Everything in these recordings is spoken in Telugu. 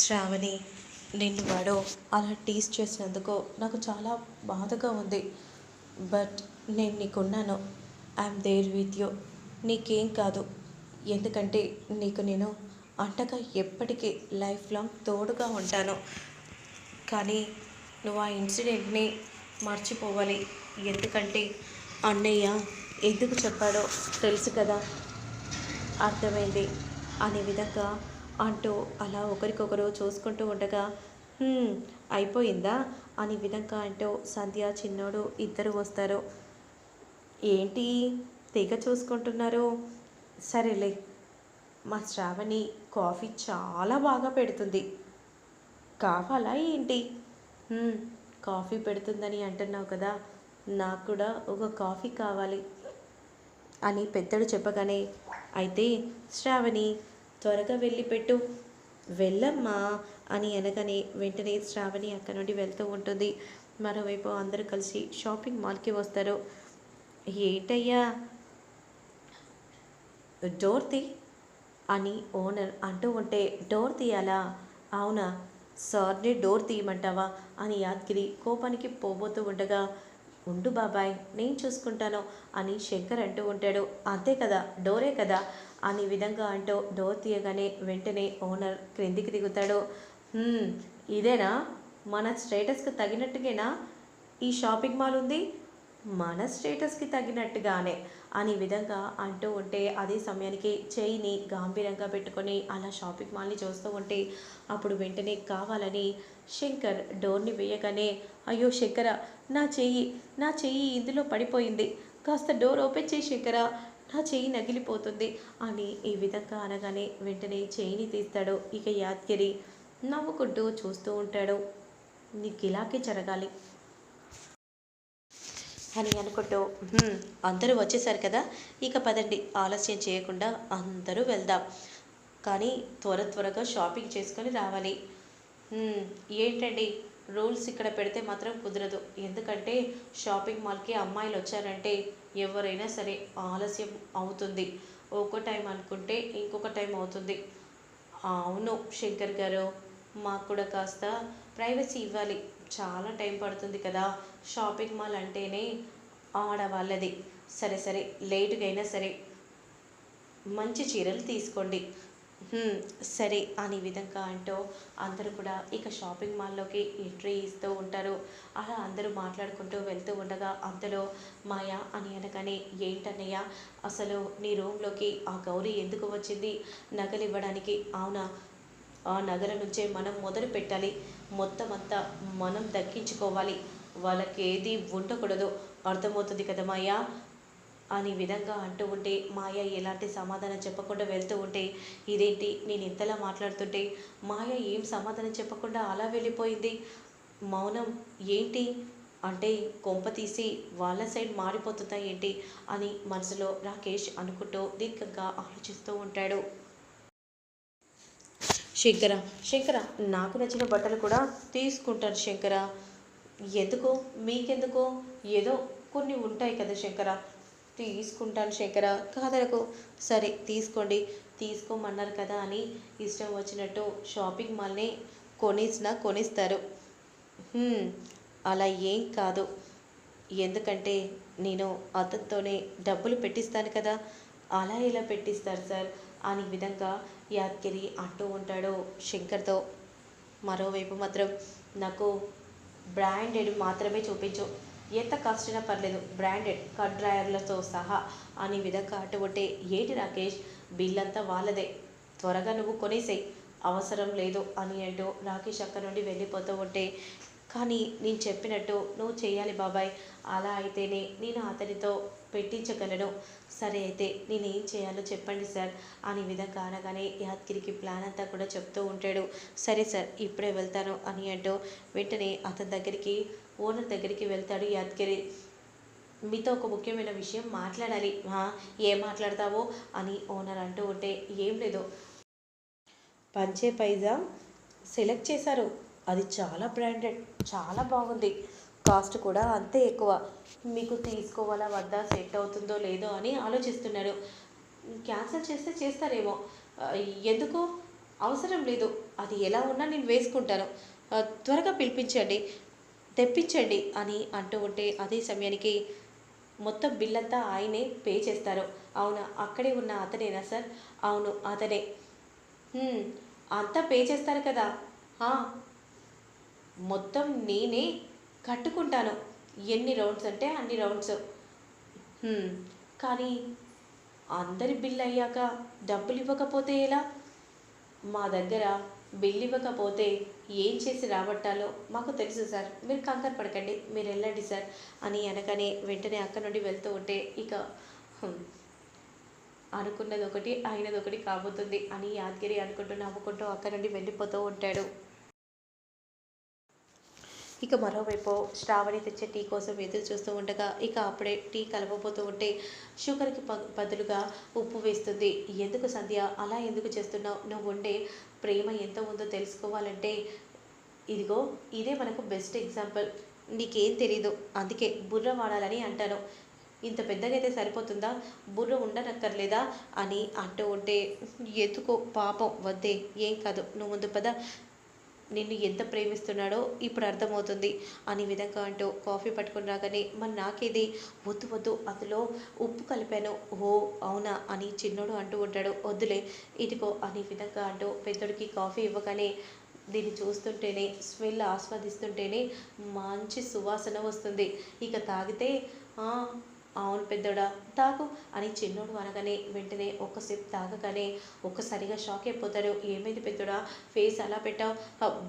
శ్రావణి నిన్ను వాడు అలా టీస్ చేసినందుకు నాకు చాలా బాధగా ఉంది. బట్ నేను నీకున్నాను. I'm there with you. నీకేం కాదు. ఎందుకంటే నీకు నేను అంటగా ఎప్పటికీ లైఫ్ లాంగ్ తోడుగా ఉంటాను. కానీ నువ్వు ఆ ఇన్సిడెంట్ని మర్చిపోవాలి. ఎందుకంటే అన్నయ్య ఎందుకు చెప్పాడో తెలుసు కదా. అర్థమైంది. అనే విధంగా అంటూ అలా ఒకరికొకరు చూసుకుంటూ ఉండగా అయిపోయిందా? అని విధంగా అంటూ సంధ్య చిన్నోడు ఇద్దరు వస్తారు. ఏంటి తెగ చూసుకుంటున్నారు? సరేలే మా శ్రావణి కాఫీ చాలా బాగా పెడుతుంది. కావాలా ఏంటి? కాఫీ పెడుతుందని అంటున్నావు కదా నాకు కూడా ఒక కాఫీ కావాలి అని పెద్దడు చెప్పగానే అయితే శ్రావణి త్వరగా వెళ్ళి పెట్టు. వెళ్ళమ్మా అని అనగానే వెంటనే శ్రావణి అక్కడ నుండి వెళ్తూ ఉంటుంది. మరోవైపు అందరూ కలిసి షాపింగ్ మాల్కి వస్తారు. ఏంటయ్యా? డోర్తి? అని ఓనర్ అంటూ ఉంటే డోర్ తీయాలా? అవునా. సార్ని డోర్ తీయమంటావా? అని యాద్గిరి కోపానికి పోబోతూ ఉండగా ఉండు బాబాయ్ నేను చూసుకుంటాను అని శంకర్ అంటూ ఉంటాడు. అంతే కదా డోరే కదా అని విధంగా అంటూ డోర్ తీయగానే వెంటనే ఓనర్ క్రిందికి దిగుతాడు. ఇదేనా? మన స్టేటస్కి తగినట్టుగానా? ఈ షాపింగ్ మాల్ ఉంది? మన స్టేటస్కి తగినట్టుగానే అని విధంగా అంటూ ఉంటే అదే సమయానికి చేయిని గాంభీరంగా పెట్టుకొని అలా షాపింగ్ మాల్ని చూస్తూ ఉంటే అప్పుడు వెంటనే కావాలని శంకర్ డోర్ని వేయగానే అయ్యో శంకర నా చెయ్యి నా చెయ్యి ఇందులో పడిపోయింది. కాస్త డోర్ ఓపెన్ చేయి శంకర నా చెయ్యి నగిలిపోతుంది అని ఈ విధంగా అనగానే వెంటనే చెయ్యిని తీస్తాడు ఇక యాద్గిరి. నవ్వుకుంటూ చూస్తూ ఉంటాడు. నీకు ఇలాగే జరగాలి అని అనుకుంటూ అందరూ వచ్చేసారు కదా ఇక పదండి. ఆలస్యం చేయకుండా అందరూ వెళ్దాం. కానీ త్వర త్వరగా షాపింగ్ చేసుకొని రావాలి. ఏంటండి? రూల్స్ ఇక్కడ పెడితే మాత్రం కుదరదు. ఎందుకంటే షాపింగ్ మాల్కి అమ్మాయిలు వచ్చారంటే ఎవరైనా సరే ఆలస్యం అవుతుంది. ఒక టైం అనుకుంటే ఇంకొక టైం అవుతుంది. అవును శంకర్ గారు మాకు కూడా కాస్త ప్రైవసీ ఇవ్వాలి. చాలా టైం పడుతుంది కదా. షాపింగ్ మాల్ అంటేనే ఆడవాళ్ళది. సరే సరే లేటుగా అయినా సరే మంచి చీరలు తీసుకోండి. సరే అని విధంగా అంటూ అందరూ కూడా ఇక షాపింగ్ మాల్లోకి ఎంట్రీ ఇస్తూ ఉంటారు. అలా అందరూ మాట్లాడుకుంటూ వెళ్తూ ఉండగా అంతలో మాయా అని అనగానే ఏంటన్నయ్య అసలు నీ రూమ్లోకి ఆ గౌరీ ఎందుకు వచ్చింది? నగలు ఇవ్వడానికి అవునా? ఆ నగల నుంచే మనం మొదలు పెట్టాలి. మొత్తం అంతా మనం దక్కించుకోవాలి. వాళ్ళకి ఏది ఉండకూడదు. అర్థమవుతుంది కదా మాయా? అని విధంగా అంటూ ఉంటే మాయ ఎలాంటి సమాధానం చెప్పకుండా వెళ్తూ ఉంటే ఇదేంటి నేను ఇంతలా మాట్లాడుతుంటే? మాయ ఏం సమాధానం చెప్పకుండా అలా వెళ్ళిపోయింది? మౌనం ఏంటి? అంటే కొంప తీసి వాళ్ళ సైడ్ మారిపోతుందా ఏంటి? అని మనసులో రాకేష్ అనుకుంటూ దీర్ఘంగా ఆలోచిస్తూ ఉంటాడు. శంకర శంకర నాకు నచ్చిన బట్టలు కూడా తీసుకుంటాను శంకర. ఎందుకు? మీకెందుకు? ఏదో కొన్ని ఉంటాయి కదా శంకర. తీసుకుంటాను శేఖర. కాదలకు సరే తీసుకోండి. తీసుకోమన్నారు కదా అని ఇష్టం వచ్చినట్టు షాపింగ్ మాల్ని కొనేసిన కొనిస్తారు. అలా ఏం కాదు. ఎందుకంటే నేను అతనితోనే డబ్బులు పెట్టిస్తాను కదా. అలా ఇలా పెట్టిస్తారు సార్? అని విధంగా యాద్గిరి అంటూ ఉంటాడు శంకర్తో. మరోవైపు మాత్రం నాకు బ్రాండెడ్ మాత్రమే చూపించు. ఎంత కాస్ట్ అయినా పర్లేదు. బ్రాండెడ్ కట్ డ్రాయర్లతో సహా అని విధంగా అటువంటి ఏంటి రాకేష్ బిల్లంతా వాళ్ళదే. త్వరగా నువ్వు కొనేసేయి. అవసరం లేదు అని అంటూ రాకేష్ అక్కడ నుండి వెళ్ళిపోతూ ఉంటే కానీ నేను చెప్పినట్టు నువ్వు చేయాలి బాబాయ్. అలా అయితేనే నేను అతనితో పెట్టించగలను. సరే అయితే నేను ఏం చేయాలో చెప్పండి సార్ అని విధంగా అనగానే యాద్గిరికి ప్లాన్ అంతా కూడా చెప్తూ ఉంటాడు. సరే సార్ ఇప్పుడే వెళ్తాను అని అంటూ వెంటనే అతని దగ్గరికి ఓనర్ దగ్గరికి వెళ్తాడు యాద్గిరి మీతో ఒక ముఖ్యమైన విషయం మాట్లాడాలి. ఏం మాట్లాడతావో అని ఓనర్ అంటూ ఉంటే ఏం లేదు. పంచే పైజా సెలెక్ట్ చేశారు. అది చాలా బ్రాండెడ్ చాలా బాగుంది. కాస్ట్ కూడా అంతే ఎక్కువ. మీకు తీసుకోవాలా వద్దా సెట్ అవుతుందో లేదో అని ఆలోచిస్తున్నారు క్యాన్సిల్ చేస్తే చేస్తారేమో. ఎందుకు? అవసరం లేదు. అది ఎలా ఉన్నా నేను వేసుకుంటాను. త్వరగా పిలిపించండి తెప్పించండి అని అంటూ ఉంటే అదే సమయానికి మొత్తం బిల్ అంతా ఆయనే పే చేస్తారు. అవునా అక్కడే ఉన్న అతనేనా సార్? అవును అతనే. అంతా పే చేస్తారు కదా. మొత్తం నేనే కట్టుకుంటాను. ఎన్ని రౌండ్స్ అంటే అన్ని రౌండ్స్. కానీ అందరి బిల్ అయ్యాక డబ్బులు ఇవ్వకపోతే ఎలా? మా దగ్గర బిల్ ఇవ్వకపోతే ఏం చేసి రాబట్టాలో మాకు తెలుసు సార్. మీరు కంగారు పడకండి మీరు వెళ్ళండి సార్ అని అనగానే వెంటనే అక్కడ నుండి వెళ్తూ ఉంటే ఇక అనుకున్నది ఒకటి అయినది ఒకటి కాబోతుంది అని యాదగిరి అనుకుంటూ నవ్వుకుంటూ అక్కడ నుండి వెళ్ళిపోతూ ఉంటాడు. ఇక మరోవైపు శ్రావణి తెచ్చే టీ కోసం ఎదురు చూస్తూ ఉండగా ఇక అప్పుడే టీ కలపబోతూ ఉంటే షుగర్కి బదులుగా ఉప్పు వేస్తుంది. ఎందుకు సంధ్య? అలా ఎందుకు చేస్తున్నావు? నువ్వు ఉండే ప్రేమ ఎంత ఉందో తెలుసుకోవాలంటే ఇదిగో ఇదే మనకు బెస్ట్ ఎగ్జాంపుల్. నీకేం తెలీదు అందుకే బుర్ర వాడాలని అంటాను. ఇంత పెద్దగా అయితే సరిపోతుందా? బుర్ర ఉండనక్కర్లేదా? అని అంటూ ఉంటే ఎందుకో పాపం వద్దే ఏం కాదు. నువ్వు ముందు పద. నిన్ను ఎంత ప్రేమిస్తున్నాడో ఇప్పుడు అర్థమవుతుంది. అనే విధంగా అంటూ కాఫీ పట్టుకుని రాగానే మరి నాకేది? వద్దు వద్దు అందులో ఉప్పు కలిపాను. ఓ అవునా? అని చిన్నోడు అంటూ ఉంటాడు. వద్దులే ఇదిగో అనే విధంగా అంటూ పెద్దోడికి కాఫీ ఇవ్వగానే దీన్ని చూస్తుంటేనే స్మెల్ ఆస్వాదిస్తుంటేనే మంచి సువాసన వస్తుంది. ఇక తాగితే అవును పెద్దోడా తాగు అని చిన్నోడు అనగానే వెంటనే ఒక్కసేపు తాగగానే ఒక్కసారిగా షాక్ అయిపోతాడు ఏమైంది పెద్దోడా ఫేస్ అలా పెట్టావు?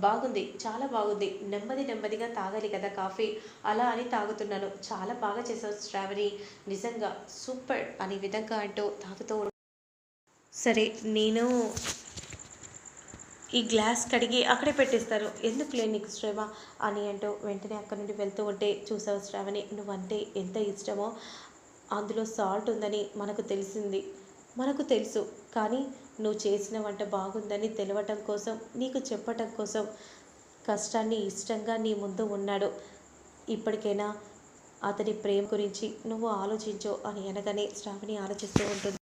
బాగుంది చాలా బాగుంది నెమ్మది నెమ్మదిగా తాగాలి కదా కాఫీ? అలా అని తాగుతున్నాను చాలా బాగా చేసావు శ్రావణి నిజంగా సూపర్ అనే విధంగా అంటూ తాగుతూ సరే నేను ఈ గ్లాస్ కడిగి అక్కడే పెట్టేస్తారు. ఎందుకులే నీకు శ్రమ? అని అంటూ వెంటనే అక్కడి నుండి వెళ్తూ ఉంటే చూసావు శ్రావణి నువ్వంటే ఎంత ఇష్టమో అందులో సాల్ట్ ఉందని మనకు తెలిసింది. మనకు తెలుసు కానీ నువ్వు చేసిన వంట బాగుందని తెలవటం కోసం నీకు చెప్పటం కోసం కష్టాన్ని ఇష్టంగా నీ ముందు ఉన్నాడు. ఇప్పటికైనా అతని ప్రేమ గురించి నువ్వు ఆలోచించు అని అనగానే శ్రావణి ఆలోచిస్తూ ఉంటుంది.